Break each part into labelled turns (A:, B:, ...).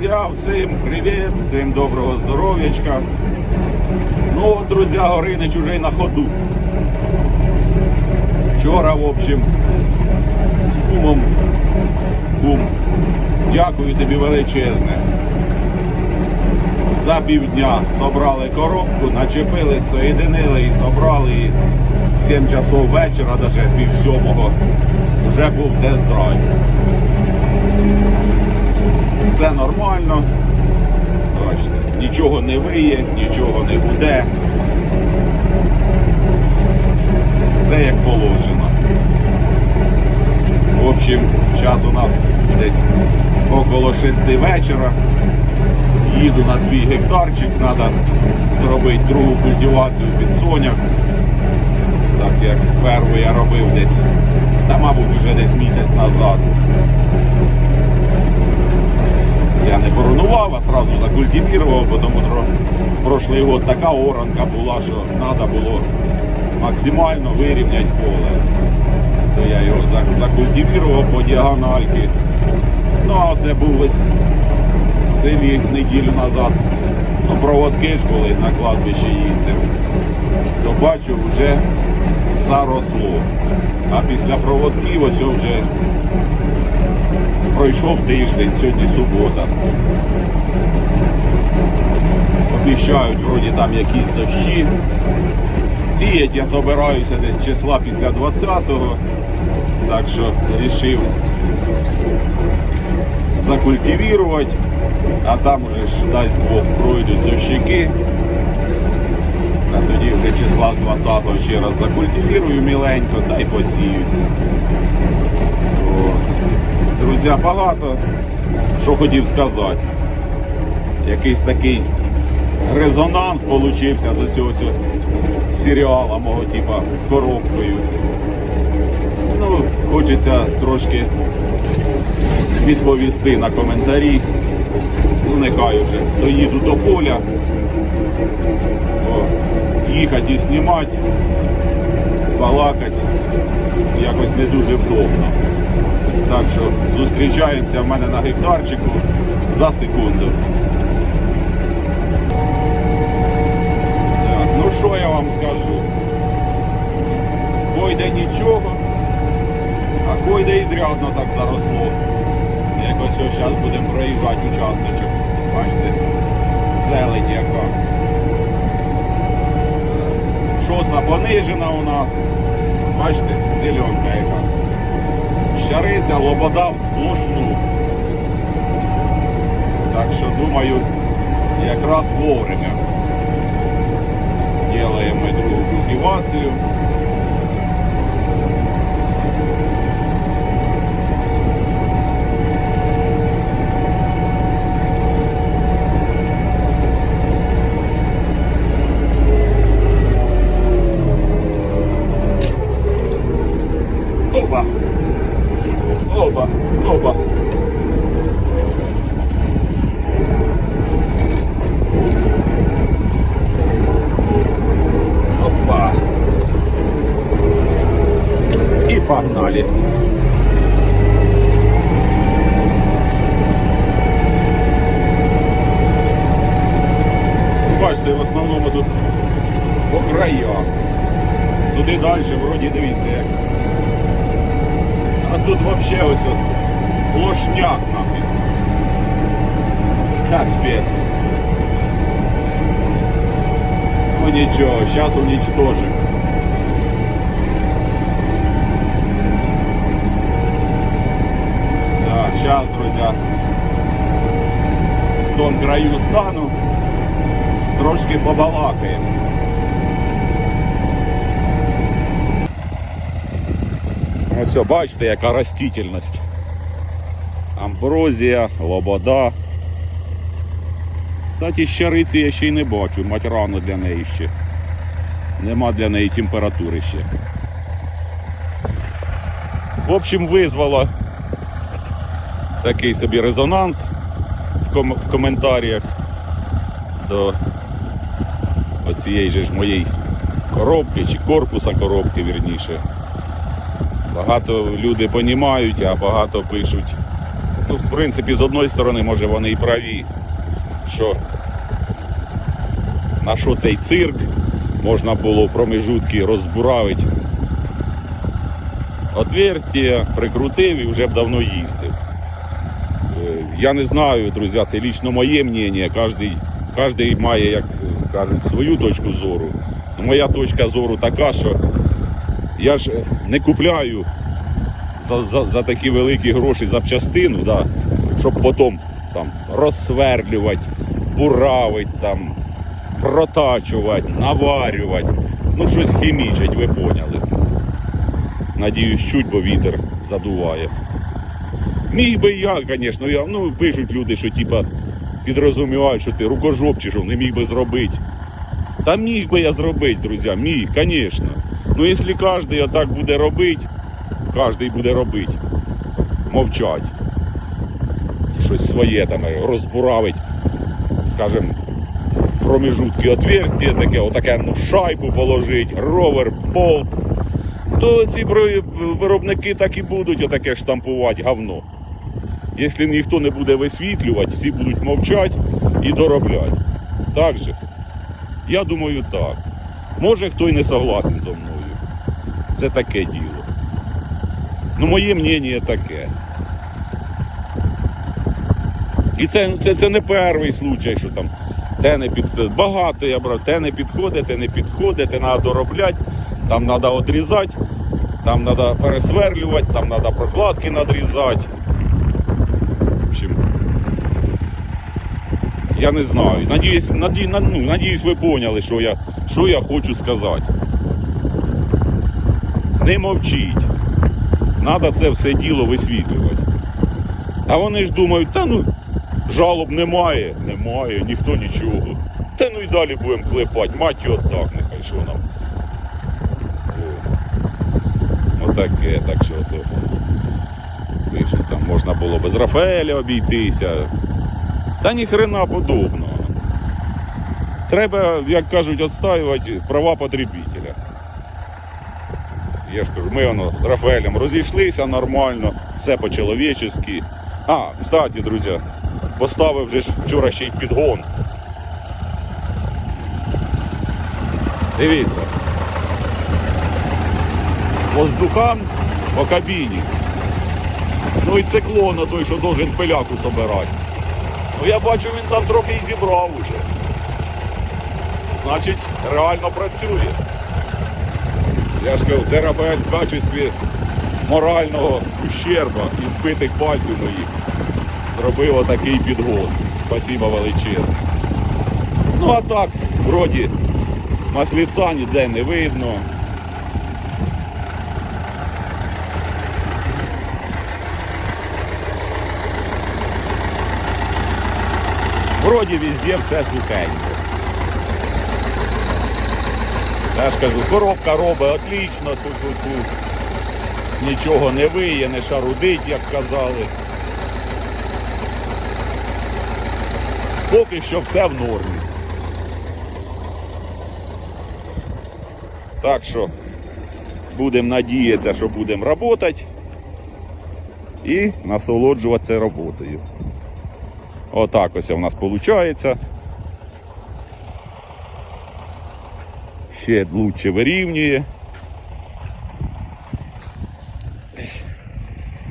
A: друзі, всім привіт, всім доброго здоров'ячка. Ну от, друзі, Горинич уже на ходу. Вчора, в общем, з кумом. Кум, дякую тобі величезне. За півдня собрали коробку, начепили, соєдинили і собрали її. 7 часов вечора, навіть пів сьомого, вже був тест-драйв. Все нормально. Бачите, нічого не виє, нічого не буде. Все як положено. В общем, час у нас десь около 6 вечора. Їду на свій гектарчик, треба зробити другу культивацію під соняк. Так як першу я робив десь, та мабуть вже десь місяць назад. Я не коронував, а сразу закультивував, бо тому що прошлий год така оранка була, що треба було максимально вирівняти поле. То я його за- закультивував по діагональки. Ну а це був ось в селі неділю назад. Ну, проводки ж були, на кладбище їздив. То бачу, вже заросло. А після проводків ось вже пройшов тиждень, сьогодні субота. Обіщають вроді там якісь дощі. Сіять я збираюся десь числа після 20-го. Так що вирішив закультивувати, а там уже ж дасть Бог пройдуть дощики. А тоді вже числа з 20-го ще раз закультивірую міленько та й посіюся. Друзі, багато що хотів сказати. Якийсь такий резонанс получився з цього серіала мого типа з коробкою. Ну, хочеться трошки відповісти на коментарі. Ну, нехай вже доїду до поля. Їхати і знімати, балакати якось не дуже вдобно. Так що зустрічаємося в мене на гектарчику за секунду. Що я вам скажу? Койде нічого, а койде і зрядно так заросло. Якось ось зараз будемо проїжджати участочок. Бачите, зелень яка. Шосна понижена у нас. Бачите, зеленка яка. Щариця лобода в сплошну. Так що думаю, якраз вовремя. Делаємо ми другу И погнали! Бачите, в основному тут по краях. Туди далі, вроді дивіться як. А тут вообще ось от сплошняк нахуй. Капець. Ну нічого, зараз уничтожим. Сейчас, друзья, в том краю стану, трошки побалакаємо. Ось, все, бачите, яка растительність. Амброзія, лобода. Кстати, щариці я ще й не бачу, мать рано для неї ще. Нема для неї температури ще. В общем, визвало такий собі резонанс в, ком- в коментарях до оцієї же ж моєї коробки чи корпуса коробки, вірніше. Багато люди розуміють, а багато пишуть ну, в принципі, з одної сторони, може вони і праві, що на що цей цирк можна було в промежутки розбуравити. Отверстие прикрутив і вже б давно їздив. Я не знаю, друзі, це лічно моє мнення. Кожний, кожний має, як кажуть, свою точку зору. Ну, Моя точка зору така, що я ж не купляю за, за, за такі великі гроші запчастину, да, щоб потім там розсверлювати, буравити, там, протачувати, наварювати. Ну, щось хімічать, ви поняли. Надіюсь, чуть, бо вітер задуває. Міг би я, звісно, я, ну пишуть люди, що типа підрозумівають, що ти рукожопчиш, що, не міг би зробити. Та міг би я зробити, друзі, міг, звісно. Ну якщо кожен отак буде робити, кожен буде робити, мовчать. Щось своє там е, розбуравить, скажем, промежутки отверстия таке, отаке ну, шайбу положить, ровер, болт, то ці виробники так і будуть отаке штампувати говно. Якщо ніхто не буде висвітлювати, всі будуть мовчати і доробляти. Так же? Я думаю, так. Може хто й не согласен зі мною. Це таке діло. Ну, моє мнення таке. І це, це, це не перший случай, що там те не під... багато я брав, те не підходить, те не підходить, те треба доробляти, там треба відрізати, там треба пересверлювати, там треба прокладки надрізати. В общем, я не знаю. Надіюсь, наді, ну, надіюсь, ви поняли, що я, що я хочу сказати. Не мовчіть. Треба це все діло висвітлювати. А вони ж думають, та ну, жалоб немає, немає, ніхто нічого. Та ну і далі будемо клепати. Мать його так, нехай що нам. Отаке, так що то. Пишуть, там можна було без Рафаеля обійтися. Та ні хрена подобного. Треба, як кажуть, відстаювати права потребителя. Я ж кажу, ми воно з Рафаелем розійшлися нормально, все по-чоловічески. А, кстати, друзі, поставив вже вчора ще й підгон. Дивіться. Воздухан по кабіні. Ну і циклона той, що должен пиляку собирати. Ну я бачу, він там трохи і зібрав уже. Значить, реально працює. Я ж кажу, це в качестві морального ущерба і збитих пальців моїх зробив отакий підгон. Спасибо величезне. Ну а так, вроді, масліця ніде не видно. Вроді везде все сухенько. Я ж кажу, коробка робить отлично, тут, тут, тут. Нічого не виє, не шарудить, як казали. Поки що все в нормі. Так що будемо надіятися, що будемо працювати і насолоджуватися роботою. Отак ось у нас виходить. Ще лучше вирівнює.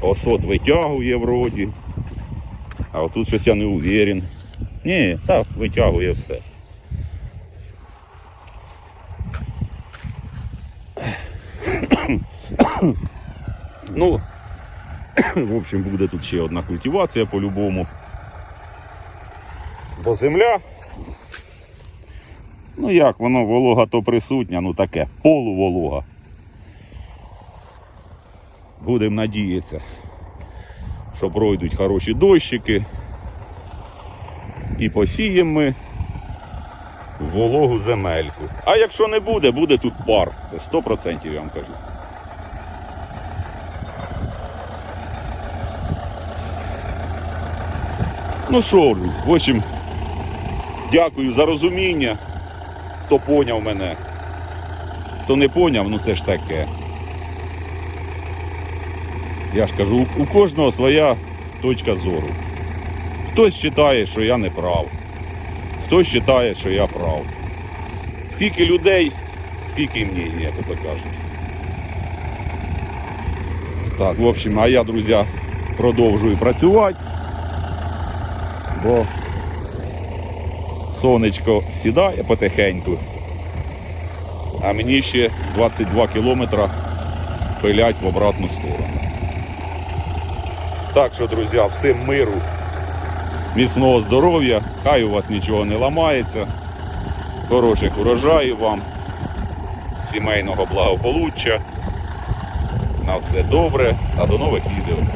A: Осот витягує вроді. А отут щось я не уверен. Ні, так, витягує все. ну, в общем, буде тут ще одна культивація по-любому. Бо земля. Ну як, воно волога то присутня, ну таке, полуволога. Будемо надіятися, що пройдуть хороші дощики. І посіємо ми вологу земельку. А якщо не буде, буде тут пар. Це 100% я вам кажу. Ну що, в общем, дякую за розуміння. Хто поняв мене. Хто не поняв, ну це ж таке. Я ж кажу, у- кожного своя точка зору. Хтось вважає, що я не прав. Хтось вважає, що я прав. Скільки людей, скільки мнень, як то кажуть. Так, в общем, а я, друзі, продовжую працювати, бо сонечко сідає потихеньку, а мені ще 22 кілометра пилять в обратну сторону. Так що, друзі, всім миру, міцного здоров'я, хай у вас нічого не ламається, хороших урожаїв вам, сімейного благополуччя. На все добре та до нових відео.